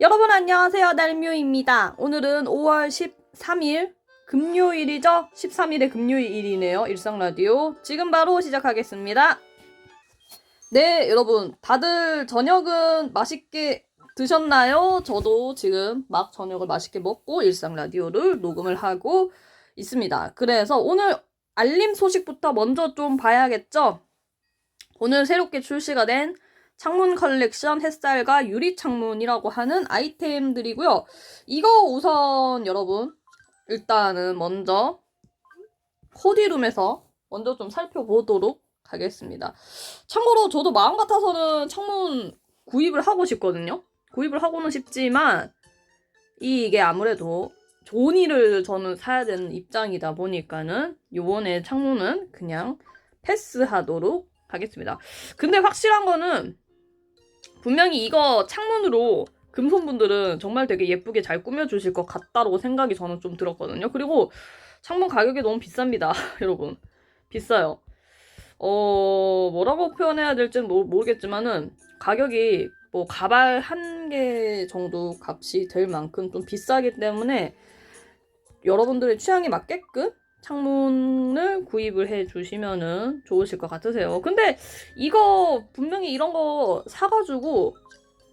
여러분 안녕하세요. 날묘입니다. 오늘은 5월 13일 금요일이죠? 13일의 금요일이네요. 일상 라디오. 지금 바로 시작하겠습니다. 네, 여러분. 다들 저녁은 맛있게 드셨나요? 저도 지금 막 저녁을 맛있게 먹고 일상 라디오를 녹음을 하고 있습니다. 그래서 오늘 알림 소식부터 먼저 좀 봐야겠죠? 오늘 새롭게 출시가 된 창문 컬렉션 햇살과 유리 창문이라고 하는 아이템들이고요. 이거 우선 여러분 일단은 먼저 코디룸에서 먼저 좀 살펴보도록 하겠습니다. 참고로 저도 마음 같아서는 창문 구입을 하고 싶거든요. 구입을 하고는 싶지만 이게 아무래도 조니를 저는 사야 되는 입장이다 보니까는 요번에 창문은 그냥 패스하도록 하겠습니다. 근데 확실한 거는 분명히 이거 창문으로 금손분들은 정말 되게 예쁘게 잘 꾸며주실 것 같다고 생각이 저는 좀 들었거든요. 그리고 창문 가격이 너무 비쌉니다. 여러분. 비싸요. 어, 뭐라고 표현해야 될지는 모- 모르겠지만은 가격이 뭐 가발 한 개 정도 값이 될 만큼 좀 비싸기 때문에 여러분들의 취향에 맞게끔 창문을 구입을 해 주시면은 좋으실 것 같으세요. 근데 이거 분명히 이런 거 사가지고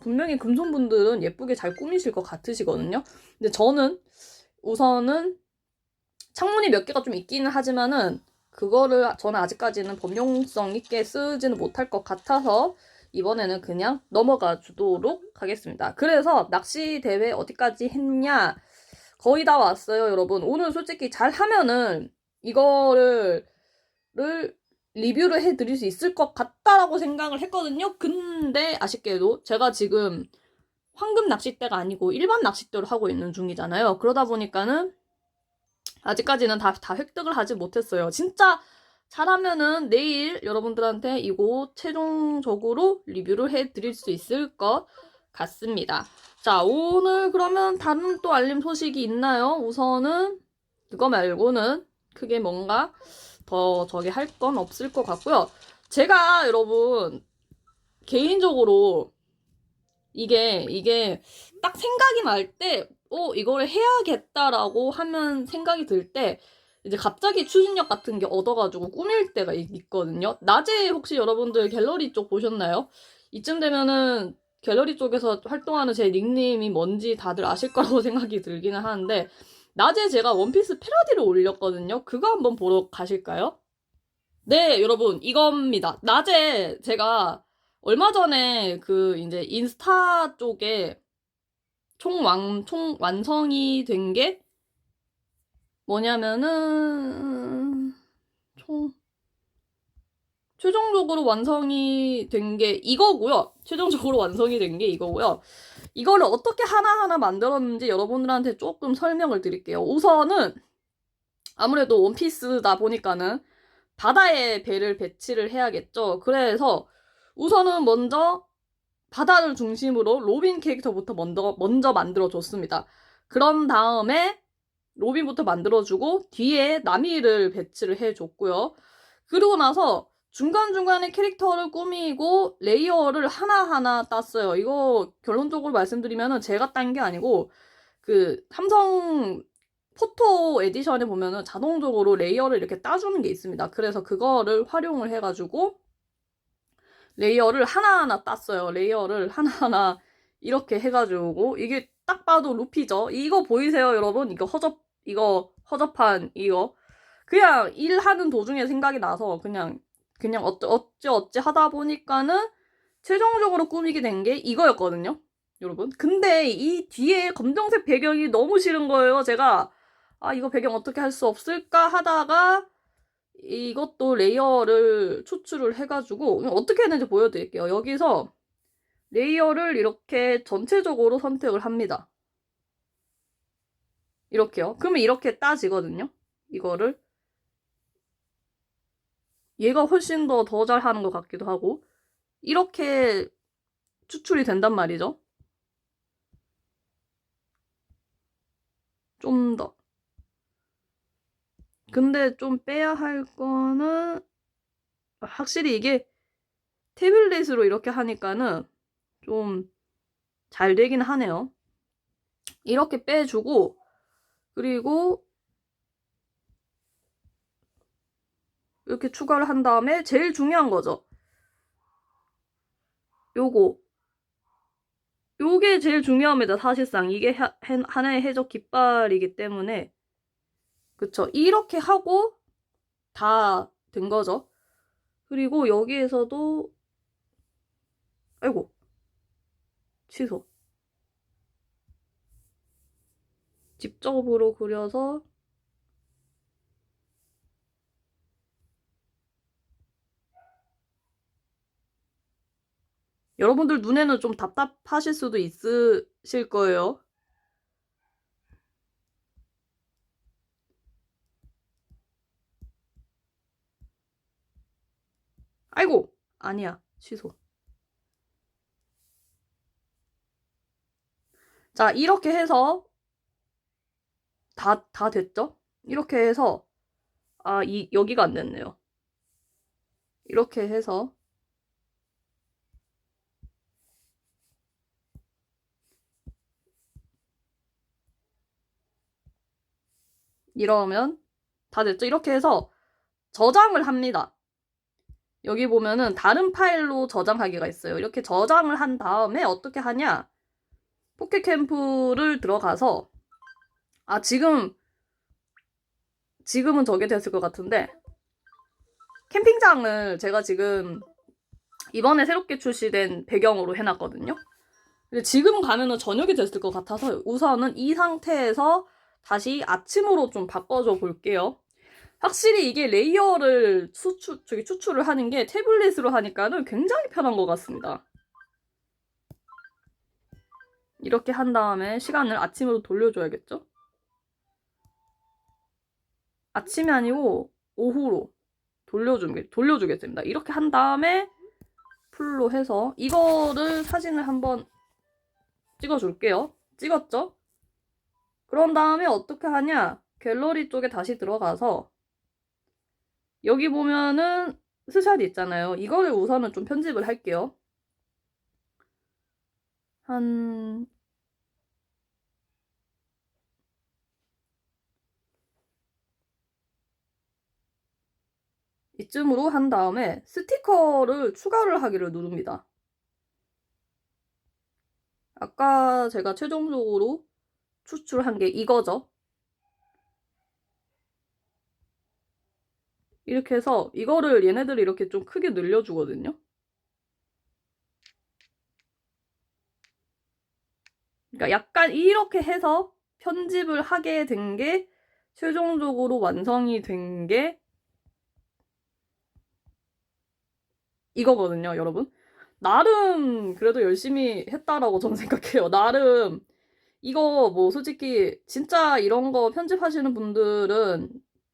분명히 금손분들은 예쁘게 잘 꾸미실 것 같으시거든요. 근데 저는 우선은 창문이 몇 개가 좀 있기는 하지만은 그거를 저는 아직까지는 범용성 있게 쓰지는 못할 것 같아서 이번에는 그냥 넘어가 주도록 하겠습니다. 그래서 낚시 대회 어디까지 했냐? 거의 다 왔어요, 여러분. 오늘 솔직히 잘 하면은 이거를 를 리뷰를 해 드릴 수 있을 것 같다라고 생각을 했거든요. 근데 아쉽게도 제가 지금 황금 낚싯대가 아니고 일반 낚싯대로 하고 있는 중이잖아요. 그러다 보니까는 아직까지는 다, 다 획득을 하지 못했어요. 진짜 잘하면은 내일 여러분들한테 이거 최종적으로 리뷰를 해 드릴 수 있을 것 같습니다. 자, 오늘 그러면 다른 또 알림 소식이 있나요? 우선은 그거 말고는 크게 뭔가 더 저기 할 건 없을 것 같고요. 제가 여러분 개인적으로 이게 이게 딱 생각이 날 때, 어 이거를 해야겠다라고 하면 생각이 들 때 이제 갑자기 추진력 같은 게 얻어가지고 꾸밀 때가 있- 있거든요. 낮에 혹시 여러분들 갤러리 쪽 보셨나요? 이쯤 되면은 갤러리 쪽에서 활동하는 제 닉네임이 뭔지 다들 아실 거라고 생각이 들기는 하는데 낮에 제가 원피스 패러디를 올렸거든요. 그거 한번 보러 가실까요? 네, 여러분, 이겁니다. 낮에 제가 얼마 전에 그 이제 인스타 쪽에 총완, 총 완성이 된 게 뭐냐면은, 총, 최종적으로 완성이 된 게 이거고요. 최종적으로 완성이 된 게 이거고요. 이거를 어떻게 하나하나 만들었는지 여러분들한테 조금 설명을 드릴게요. 우선은 아무래도 원피스다 보니까는 바다에 배를 배치를 해야겠죠. 그래서 우선은 먼저 바다를 중심으로 로빈 캐릭터부터 먼저, 먼저 만들어줬습니다. 그런 다음에 로빈부터 만들어주고 뒤에 나미를 배치를 해줬고요. 그리고 나서 중간중간에 캐릭터를 꾸미고 레이어를 하나하나 땄어요. 이거 결론적으로 말씀드리면은 제가 딴 게 아니고 그 삼성 포토 에디션에 보면은 자동적으로 레이어를 이렇게 따주는 게 있습니다. 그래서 그거를 활용을 해가지고 레이어를 하나하나 땄어요. 레이어를 하나하나 이렇게 해가지고 이게 딱 봐도 루피죠. 이거 보이세요, 여러분? 이거 허접 이거 허접한 이거 그냥 일하는 도중에 생각이 나서 그냥 그냥 어찌 어찌 어찌 하다 보니까는 최종적으로 꾸미게 된 게 이거였거든요. 여러분. 근데 이 뒤에 검정색 배경이 너무 싫은 거예요. 제가 아, 이거 배경 어떻게 할 수 없을까 하다가 이것도 레이어를 추출을 해가지고 어떻게 했는지 보여드릴게요. 여기서 레이어를 이렇게 전체적으로 선택을 합니다. 이렇게요. 그러면 이렇게 따지거든요. 이거를. 얘가 훨씬 더 더 잘하는 것 같기도 하고. 이렇게 추출이 된단 말이죠. 좀 더. 근데 좀 빼야 할 거는 확실히 이게 태블릿으로 이렇게 하니까는 좀 잘 되긴 하네요. 이렇게 빼주고 그리고 이렇게 추가를 한 다음에 제일 중요한 거죠. 요거 요게 제일 중요합니다. 사실상 이게 하나의 해적 깃발이기 때문에 그쵸. 이렇게 하고 다 된 거죠. 그리고 여기에서도 아이고 취소 직접으로 그려서 여러분들 눈에는 좀 답답하실 수도 있으실 거예요. 아이고! 아니야. 취소. 자, 이렇게 해서 다, 다 됐죠? 이렇게 해서 아, 이, 여기가 안 됐네요. 이렇게 해서 이러면 다 됐죠? 이렇게 해서 저장을 합니다. 여기 보면은 다른 파일로 저장하기가 있어요. 이렇게 저장을 한 다음에 어떻게 하냐? 포켓캠프를 들어가서 아 지금 지금은 저게 됐을 것 같은데 캠핑장을 제가 지금 이번에 새롭게 출시된 배경으로 해놨거든요. 근데 지금 가면은 저녁이 됐을 것 같아서 우선은 이 상태에서 다시 아침으로 좀 바꿔줘 볼게요. 확실히 이게 레이어를 수출, 저기 추출을 하는 게 태블릿으로 하니까는 굉장히 편한 것 같습니다. 이렇게 한 다음에 시간을 아침으로 돌려줘야겠죠? 아침이 아니고 오후로 돌려주게, 돌려주겠습니다. 이렇게 한 다음에 풀로 해서 이거를 사진을 한번 찍어줄게요. 찍었죠? 그런 다음에 어떻게 하냐? 갤러리 쪽에 다시 들어가서 여기 보면은 스샷 있잖아요. 이거를 우선은 좀 편집을 할게요. 한 이쯤으로 한 다음에 스티커를 추가를 하기를 누릅니다. 아까 제가 최종적으로 추출한 게 이거죠. 이렇게 해서 이거를 얘네들이 이렇게 좀 크게 늘려주거든요. 그러니까 약간 이렇게 해서 편집을 하게 된 게 최종적으로 완성이 된 게 이거거든요, 여러분. 나름 그래도 열심히 했다라고 저는 생각해요. 나름 이거 뭐 솔직히 진짜 이런 거 편집하시는 분들은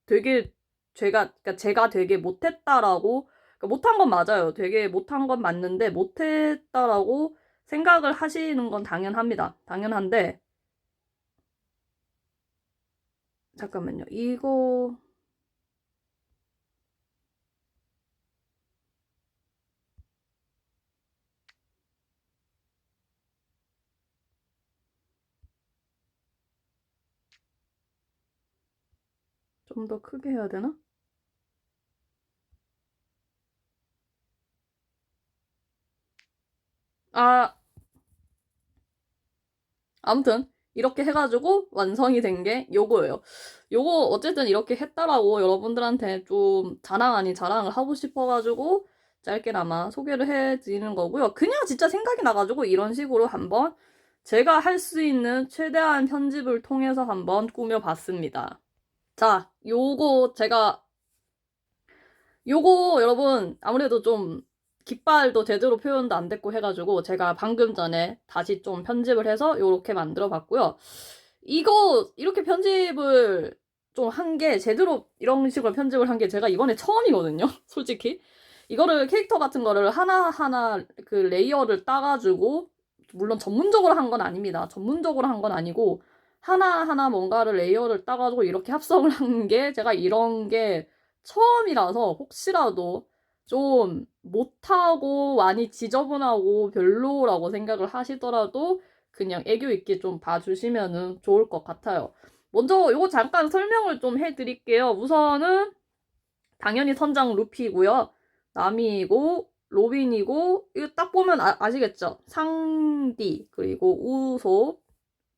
되게 제가 그러니까 제가 되게 못했다라고 그러니까 못한 건 맞아요. 되게 못한 건 맞는데 못했다라고 생각을 하시는 건 당연합니다. 당연한데 잠깐만요. 이거 좀 더 크게 해야 되나? 아, 아무튼 이렇게 해가지고 완성이 된 게 요거예요. 요거 어쨌든 이렇게 했다라고 여러분들한테 좀 자랑 아닌 자랑을 하고 싶어가지고 짧게나마 소개를 해드리는 거고요. 그냥 진짜 생각이 나가지고 이런 식으로 한번 제가 할 수 있는 최대한 편집을 통해서 한번 꾸며봤습니다. 자, 요거 제가 요거 여러분 아무래도 좀 깃발도 제대로 표현도 안 됐고 해가지고 제가 방금 전에 다시 좀 편집을 해서 요렇게 만들어 봤고요. 이거 이렇게 편집을 좀 한 게 제대로 이런 식으로 편집을 한 게 제가 이번에 처음이거든요. 솔직히 이거를 캐릭터 같은 거를 하나하나 그 레이어를 따가지고 물론 전문적으로 한 건 아닙니다. 전문적으로 한 건 아니고 하나하나 뭔가를 레이어를 따가지고 이렇게 합성을 한 게 제가 이런 게 처음이라서 혹시라도 좀 못하고 많이 지저분하고 별로라고 생각을 하시더라도 그냥 애교 있게 좀 봐주시면은 좋을 것 같아요. 먼저 이거 잠깐 설명을 좀 해드릴게요. 우선은 당연히 선장 루피고요. 나미이고 로빈이고 이거 딱 보면 아, 시겠죠 상디 그리고 우솝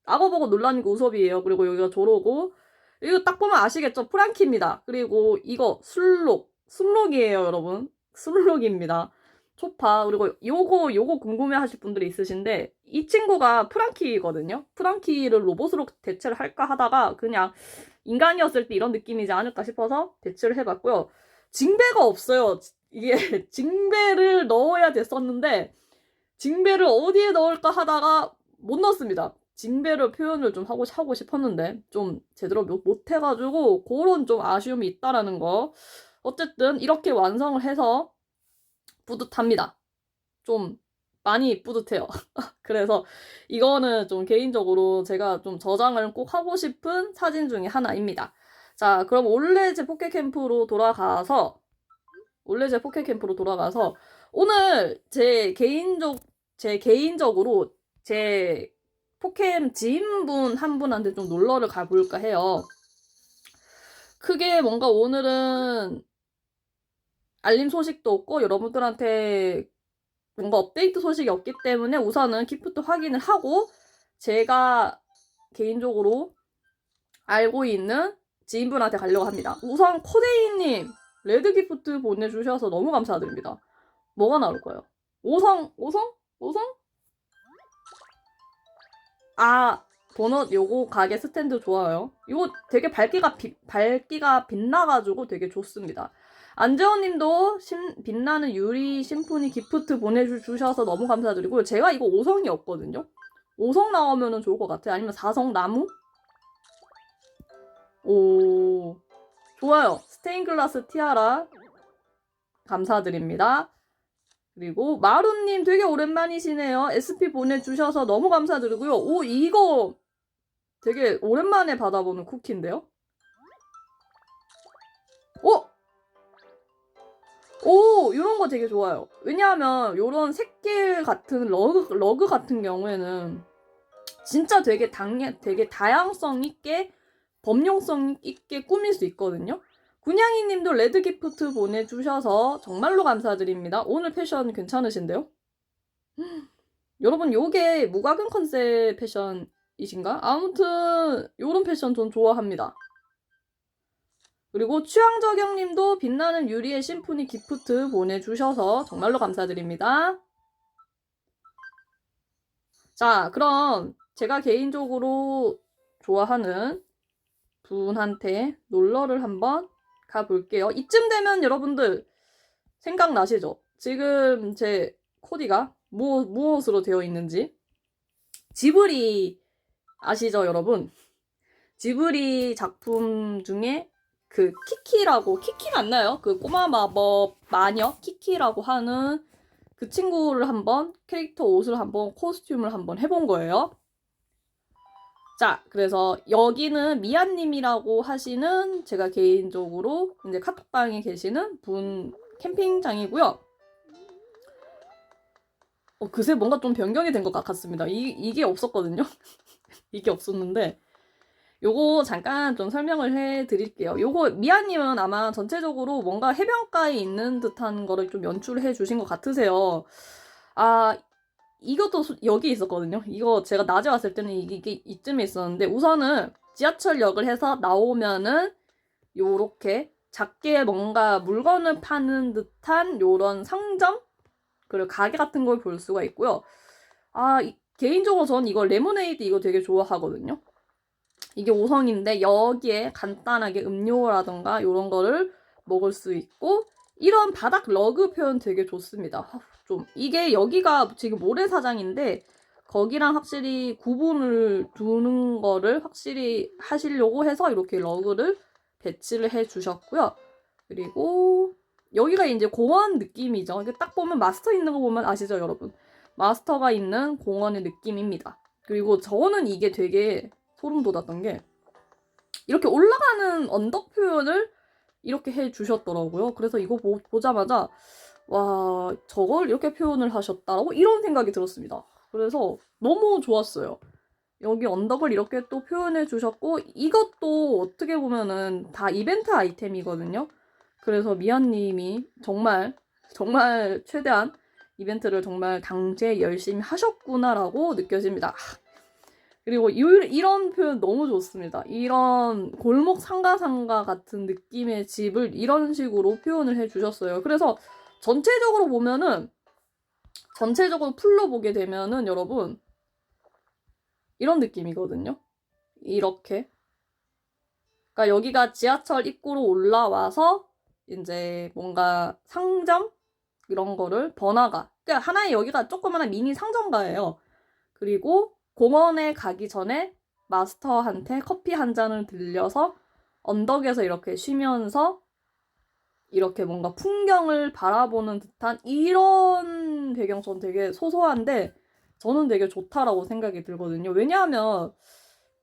악어 보고 논란인 게 우솝이에요. 그리고 여기가 조로고 이거 딱 보면 아시겠죠? 프랑키입니다. 그리고 이거 술록 술록이에요, 여러분. 술록입니다. 초파 그리고 요거 요거 궁금해 하실 분들이 있으신데 이 친구가 프랑키거든요. 프랑키를 로봇으로 대체를 할까 하다가 그냥 인간이었을 때 이런 느낌이지 않을까 싶어서 대체를 해봤고요. 징배가 없어요. 이게 징배를 넣어야 됐었는데 징배를 어디에 넣을까 하다가 못 넣었습니다. 징배를 표현을 좀 하고 하고 싶었는데 좀 제대로 못, 못 해가지고 그런 좀 아쉬움이 있다라는 거. 어쨌든 이렇게 완성을 해서 뿌듯합니다. 좀 많이 뿌듯해요. 그래서 이거는 좀 개인적으로 제가 좀 저장을 꼭 하고 싶은 사진 중에 하나입니다. 자, 그럼 올레제 포켓캠프로 돌아가서 올레제 포켓캠프로 돌아가서 오늘 제 개인적 제 개인적으로 제 포캠 지인분 한 분한테 좀 놀러를 가볼까 해요. 크게 뭔가 오늘은 알림 소식도 없고 여러분들한테 뭔가 업데이트 소식이 없기 때문에 우선은 기프트 확인을 하고 제가 개인적으로 알고 있는 지인분한테 가려고 합니다. 우선 코데이님 레드 기프트 보내주셔서 너무 감사드립니다. 뭐가 나올까요? 5성, 5성? 5성? 아, 도넛 요거 가게 스탠드 좋아요. 이거 되게 밝기가 비, 밝기가 빛나가지고 되게 좋습니다. 안재원님도 심- 빛나는 유리 심포니 기프트 보내주셔서 너무 감사드리고 제가 이거 5성이 없거든요. 5성 나오면 좋을 것 같아요. 아니면 4성 나무? 오 좋아요. 스테인글라스 티아라 감사드립니다. 그리고 마루님 되게 오랜만이시네요. SP 보내주셔서 너무 감사드리고요. 오 이거 되게 오랜만에 받아보는 쿠키인데요. 오! 오, 이런 거 되게 좋아요. 왜냐하면 이런 새길 같은 러그, 러그 같은 경우에는 진짜 되게 당연, 되게 다양성 있게 범용성 있게 꾸밀 수 있거든요. 군양이 님도 레드 기프트 보내주셔서 정말로 감사드립니다. 오늘 패션 괜찮으신데요? 여러분, 요게 무과금 컨셉 패션이신가? 아무튼, 요런 패션 전 좋아합니다. 그리고 취향저경 님도 빛나는 유리의 심포니 기프트 보내주셔서 정말로 감사드립니다. 자, 그럼 제가 개인적으로 좋아하는 분한테 놀러를 한번 가볼게요. 이쯤 되면 여러분들 생각나시죠? 지금 제 코디가 무엇, 무엇으로 되어 있는지. 지브리 아시죠, 여러분? 지브리 작품 중에 그 키키라고 키키 맞나요? 그 꼬마 마법 마녀 키키라고 하는 그 친구를 한번 캐릭터 옷을 한번 코스튬을 한번 해본 거예요. 자, 그래서 여기는 미아님이라고 하시는 제가 개인적으로 이제 카톡방에 계시는 분 캠핑장이고요. 어, 그새 뭔가 좀 변경이 된 것 같습니다. 이, 이게 없었거든요. 이게 없었는데 요거 잠깐 좀 설명을 해 드릴게요. 요거 미아님은 아마 전체적으로 뭔가 해변가에 있는 듯한 거를 좀 연출해 주신 것 같으세요. 아, 이것도 소- 여기 있었거든요. 이거 제가 낮에 왔을 때는 이게, 이쯤에 있었는데 우선은 지하철역을 해서 나오면은 요렇게 작게 뭔가 물건을 파는 듯한 요런 상점 그리고 가게 같은 걸 볼 수가 있고요. 아, 이- 개인적으로 전 이거 레모네이드 이거 되게 좋아하거든요. 이게 5성인데 여기에 간단하게 음료라던가 이런 거를 먹을 수 있고 이런 바닥 러그 표현 되게 좋습니다. 하, 좀 이게 여기가 지금 모래사장인데 거기랑 확실히 구분을 두는 거를 확실히 하시려고 해서 이렇게 러그를 배치를 해 주셨고요. 그리고 여기가 이제 공원 느낌이죠. 이게 딱 보면 마스터 있는 거 보면 아시죠, 여러분? 마스터가 있는 공원의 느낌입니다. 그리고 저는 이게 되게 소름 돋았던 게 이렇게 올라가는 언덕 표현을 이렇게 해 주셨더라고요. 그래서 이거 보, 자마자 와, 저걸 이렇게 표현을 하셨다라고 이런 생각이 들었습니다. 그래서 너무 좋았어요. 여기 언덕을 이렇게 또 표현해 주셨고, 이것도 어떻게 보면은 다 이벤트 아이템이거든요. 그래서 미안님이 정말, 정말 최대한 이벤트를 정말 당제 열심히 하셨구나라고 느껴집니다. 그리고 이, 이런 표현 너무 좋습니다. 이런 골목 상가 상가 같은 느낌의 집을 이런 식으로 표현을 해 주셨어요. 그래서 전체적으로 보면은 전체적으로 풀로 보게 되면은 여러분 이런 느낌이거든요. 이렇게. 그러니까 여기가 지하철 입구로 올라와서 이제 뭔가 상점 이런 거를 번화가. 그러니까 하나의 여기가 조그마한 미니 상점가예요. 그리고 공원에 가기 전에 마스터한테 커피 한 잔을 들려서 언덕에서 이렇게 쉬면서 이렇게 뭔가 풍경을 바라보는 듯한 이런 배경 전 되게 소소한데 저는 되게 좋다라고 생각이 들거든요. 왜냐하면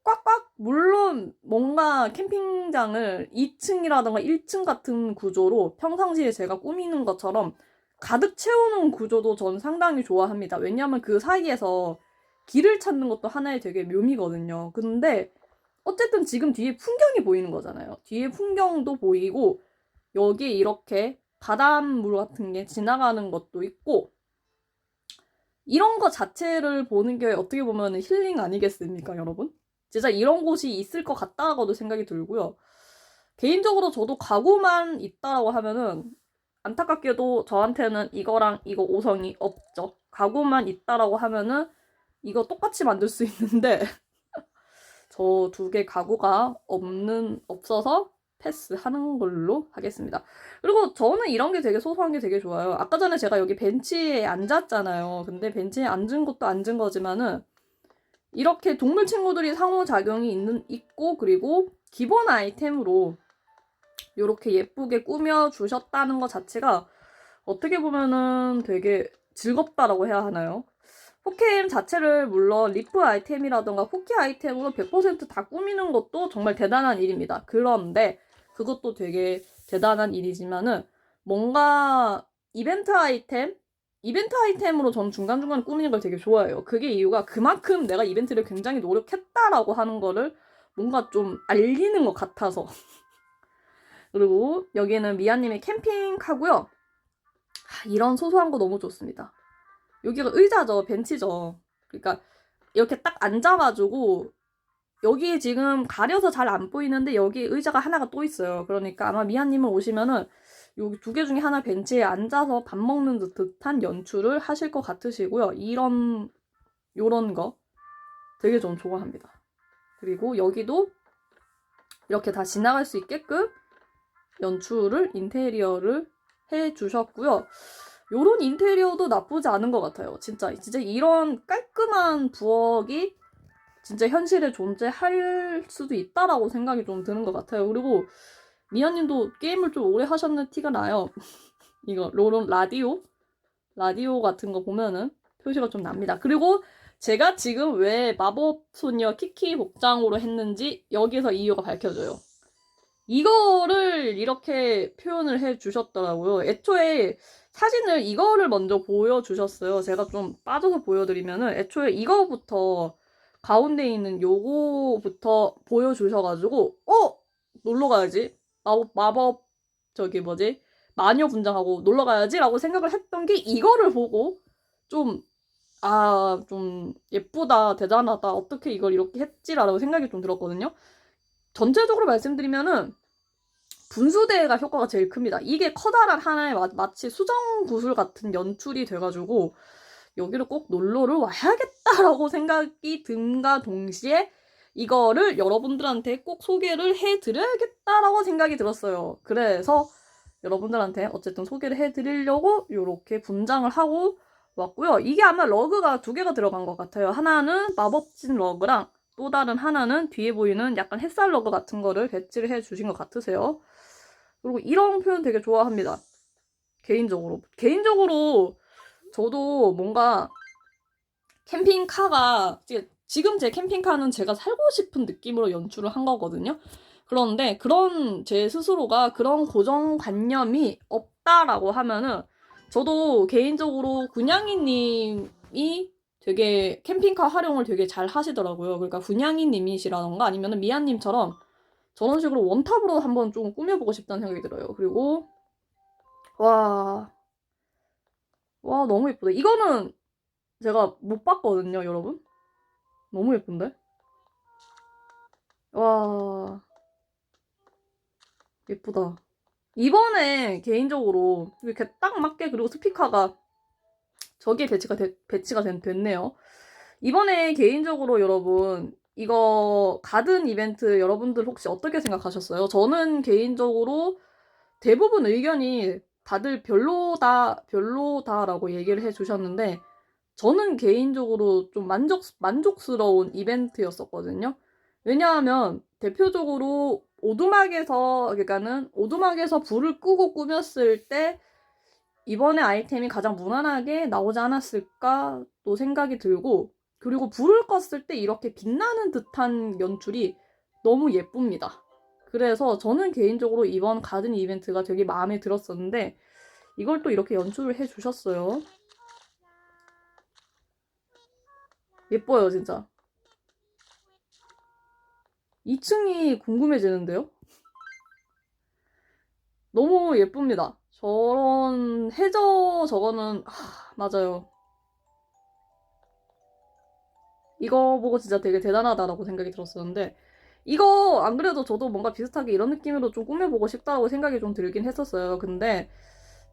꽉꽉 물론 뭔가 캠핑장을 2층이라든가 1층 같은 구조로 평상시에 제가 꾸미는 것처럼 가득 채우는 구조도 전 상당히 좋아합니다. 왜냐하면 그 사이에서 길을 찾는 것도 하나의 되게 묘미거든요. 근데 어쨌든 지금 뒤에 풍경이 보이는 거잖아요. 뒤에 풍경도 보이고 여기 이렇게 바닷물 같은 게 지나가는 것도 있고 이런 거 자체를 보는 게 어떻게 보면 힐링 아니겠습니까, 여러분? 진짜 이런 곳이 있을 것 같다고도 생각이 들고요. 개인적으로 저도 가구만 있다라고 하면은 안타깝게도 저한테는 이거랑 이거 5성이 없죠. 가구만 있다라고 하면은 이거 똑같이 만들 수 있는데 저 두 개 가구가 없는 없어서 패스하는 걸로 하겠습니다. 그리고 저는 이런 게 되게 소소한 게 되게 좋아요. 아까 전에 제가 여기 벤치에 앉았잖아요. 근데 벤치에 앉은 것도 앉은 거지만은 이렇게 동물 친구들이 상호작용이 있는 있고 그리고 기본 아이템으로 이렇게 예쁘게 꾸며 주셨다는 것 자체가 어떻게 보면은 되게 즐겁다라고 해야 하나요? 포켓 자체를 물론 리프 아이템이라던가 포켓 아이템으로 100%다 꾸미는 것도 정말 대단한 일입니다. 그런데 그것도 되게 대단한 일이지만은 뭔가 이벤트 아이템 이벤트 아이템으로 전 중간중간 꾸미는 걸 되게 좋아해요. 그게 이유가 그만큼 내가 이벤트를 굉장히 노력했다라고 하는 거를 뭔가 좀 알리는 것 같아서. 그리고 여기는 미아님의 캠핑카고요. 아, 이런 소소한 거 너무 좋습니다. 여기가 의자죠, 벤치죠. 그러니까 이렇게 딱 앉아가지고 여기 지금 가려서 잘 안 보이는데 여기 의자가 하나가 또 있어요. 그러니까 아마 미아님은 오시면은 여기 두 개 중에 하나 벤치에 앉아서 밥 먹는 듯한 연출을 하실 것 같으시고요. 이런 요런 거 되게 좀 좋아합니다. 그리고 여기도 이렇게 다 지나갈 수 있게끔 연출을 인테리어를 해 주셨고요. 요런 인테리어도 나쁘지 않은 것 같아요. 진짜 진짜 이런 깔끔한 부엌이 진짜 현실에 존재할 수도 있다라고 생각이 좀 드는 것 같아요. 그리고 미아님도 게임을 좀 오래 하셨는 티가 나요. 이거 로론 라디오 라디오 같은 거 보면은 표시가 좀 납니다. 그리고 제가 지금 왜 마법 소녀 키키 복장으로 했는지 여기서 이유가 밝혀져요. 이거를 이렇게 표현을 해 주셨더라고요. 애초에 사진을 이거를 먼저 보여주셨어요. 제가 좀 빠져서 보여드리면은 애초에 이거부터 가운데 있는 요거부터 보여주셔가지고 어 놀러 가야지 마법 마법 저기 뭐지 마녀 분장하고 놀러 가야지라고 생각을 했던 게 이거를 보고 좀 아, 좀 예쁘다, 대단하다, 어떻게 이걸 이렇게 했지라고 생각이 좀 들었거든요. 전체적으로 말씀드리면은 분수대가 효과가 제일 큽니다. 이게 커다란 하나의 마, 마치 수정 구슬 같은 연출이 돼가지고 여기를 꼭 놀러를 와야겠다라고 생각이 든가 동시에 이거를 여러분들한테 꼭 소개를 해드려야겠다라고 생각이 들었어요. 그래서 여러분들한테 어쨌든 소개를 해드리려고 이렇게 분장을 하고 왔고요. 이게 아마 러그가 두 개가 들어간 것 같아요. 하나는 마법진 러그랑 또 다른 하나는 뒤에 보이는 약간 햇살 러그 같은 거를 배치를 해 주신 것 같으세요. 그리고 이런 표현 되게 좋아합니다. 개인적으로. 개인적으로 저도 뭔가 캠핑카가 지금 제 캠핑카는 제가 살고 싶은 느낌으로 연출을 한 거거든요. 그런데 그런 제 스스로가 그런 고정관념이 없다라고 하면은 저도 개인적으로 군양이님이 되게 캠핑카 활용을 되게 잘 하시더라고요. 그러니까 군양이님이시라던가 아니면 미아님처럼 저런 식으로 원탑으로 한번 좀 꾸며보고 싶다는 생각이 들어요. 그리고 와, 와 너무 예쁘다. 이거는 제가 못 봤거든요, 여러분. 너무 예쁜데? 와, 예쁘다. 이번에 개인적으로 이렇게 딱 맞게 그리고 스피커가 저기에 배치가 되- 배치가 된- 됐네요. 이번에 개인적으로 여러분 이거 가든 이벤트 여러분들 혹시 어떻게 생각하셨어요? 저는 개인적으로 대부분 의견이 다들 별로다 별로다라고 얘기를 해 주셨는데 저는 개인적으로 좀 만족 만족스러운 이벤트였었거든요. 왜냐하면 대표적으로 오두막에서 그러니까는 오두막에서 불을 끄고 꾸몄을 때 이번에 아이템이 가장 무난하게 나오지 않았을까 또 생각이 들고 그리고 불을 껐을 때 이렇게 빛나는 듯한 연출이 너무 예쁩니다. 그래서 저는 개인적으로 이번 가든 이벤트가 되게 마음에 들었었는데 이걸 또 이렇게 연출을 해 주셨어요. 예뻐요, 진짜. 2층이 궁금해지는데요? 너무 예쁩니다. 저런 해저 저거는 아, 맞아요. 이거 보고 진짜 되게 대단하다라고 생각이 들었었는데 이거 안 그래도 저도 뭔가 비슷하게 이런 느낌으로 좀 꾸며보고 싶다고 생각이 좀 들긴 했었어요. 근데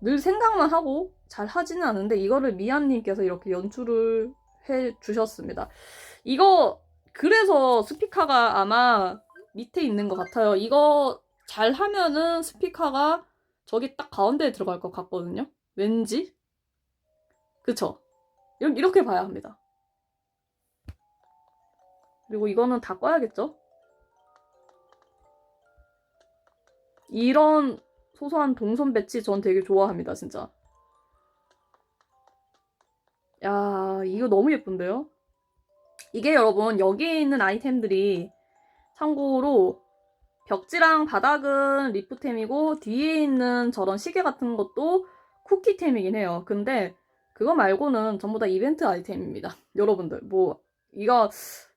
늘 생각만 하고 잘 하지는 않은데 이거를 미안님께서 이렇게 연출을 해 주셨습니다. 이거 그래서 스피커가 아마 밑에 있는 것 같아요. 이거 잘 하면은 스피커가 저기 딱 가운데에 들어갈 것 같거든요. 왠지? 그쵸? 이렇게 봐야 합니다. 그리고 이거는 다 꺼야겠죠? 이런 소소한 동선 배치 전 되게 좋아합니다, 진짜. 야, 이거 너무 예쁜데요? 이게 여러분, 여기에 있는 아이템들이 참고로 벽지랑 바닥은 리프템이고 뒤에 있는 저런 시계 같은 것도 쿠키템이긴 해요. 근데 그거 말고는 전부 다 이벤트 아이템입니다. 여러분들 뭐 이거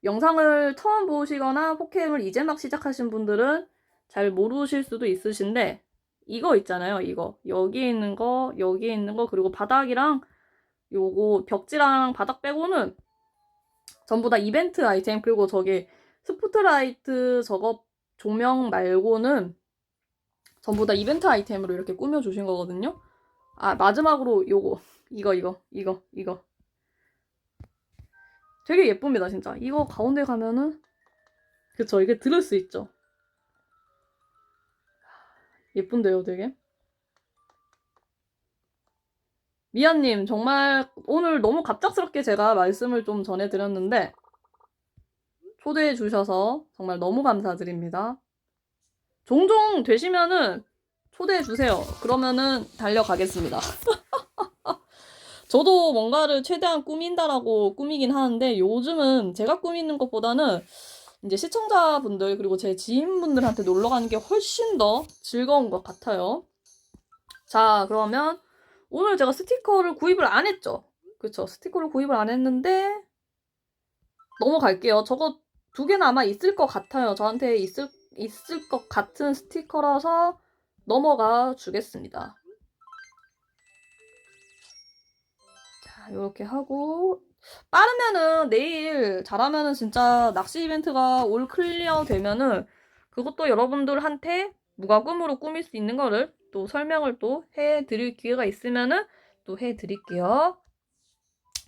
영상을 처음 보시거나 포켓을 이제 막 시작하신 분들은 잘 모르실 수도 있으신데 이거 있잖아요. 이거 여기에 있는 거 여기에 있는 거 그리고 바닥이랑 요거 벽지랑 바닥 빼고는 전부 다 이벤트 아이템 그리고 저기 스포트라이트 저거 조명 말고는 전부 다 이벤트 아이템으로 이렇게 꾸며 주신 거거든요. 아, 마지막으로 요거. 이거, 이거, 이거, 이거. 되게 예쁩니다, 진짜. 이거 가운데 가면은, 그쵸, 이게 들을 수 있죠. 예쁜데요, 되게. 미아님, 정말 오늘 너무 갑작스럽게 제가 말씀을 좀 전해드렸는데, 초대해 주셔서 정말 너무 감사드립니다. 종종 되시면은 초대해 주세요. 그러면은 달려가겠습니다. 저도 뭔가를 최대한 꾸민다라고 꾸미긴 하는데 요즘은 제가 꾸미는 것보다는 이제 시청자분들 그리고 제 지인분들한테 놀러 가는 게 훨씬 더 즐거운 것 같아요. 자, 그러면 오늘 제가 스티커를 구입을 안 했죠. 그쵸? 스티커를 구입을 안 했는데 넘어갈게요. 저거 두 개는 아마 있을 것 같아요. 저한테 있을, 있을 것 같은 스티커라서 넘어가 주겠습니다. 자, 이렇게 하고 빠르면은 내일 잘하면은 진짜 낚시 이벤트가 올 클리어 되면은 그것도 여러분들한테 무과금으로 꾸밀 수 있는 거를 또 설명을 또 해드릴 기회가 있으면은 또 해드릴게요.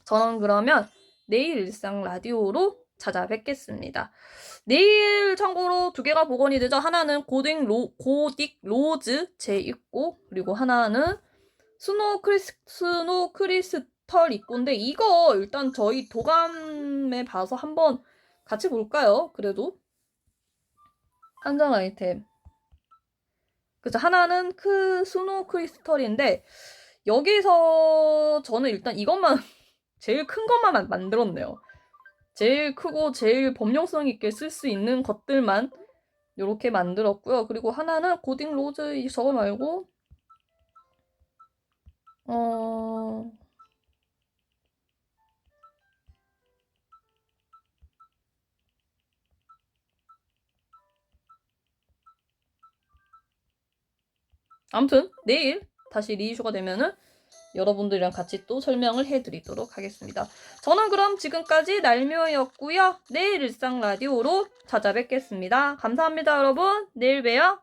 저는 그러면 내일 일상 라디오로 찾아뵙겠습니다. 내일 참고로 두 개가 복원이 되죠. 하나는 고딕 로, 고딕 로즈 제 입고 그리고 하나는 스노 크리스 스노 크리스 털 입고인데 이거 일단 저희 도감에 봐서 한번 같이 볼까요? 그래도 한정 아이템. 그죠 하나는 그 스노 크리스털인데 여기서 저는 일단 이것만 제일 큰 것만 만들었네요. 제일 크고 제일 범용성 있게 쓸 수 있는 것들만 이렇게 만들었고요. 그리고 하나는 고딩 로즈 저거 말고 어... 아무튼 내일 다시 리이슈가 되면은 여러분들이랑 같이 또 설명을 해드리도록 하겠습니다. 저는 그럼 지금까지 날묘였고요. 내일 일상 라디오로 찾아뵙겠습니다. 감사합니다, 여러분. 내일 봬요.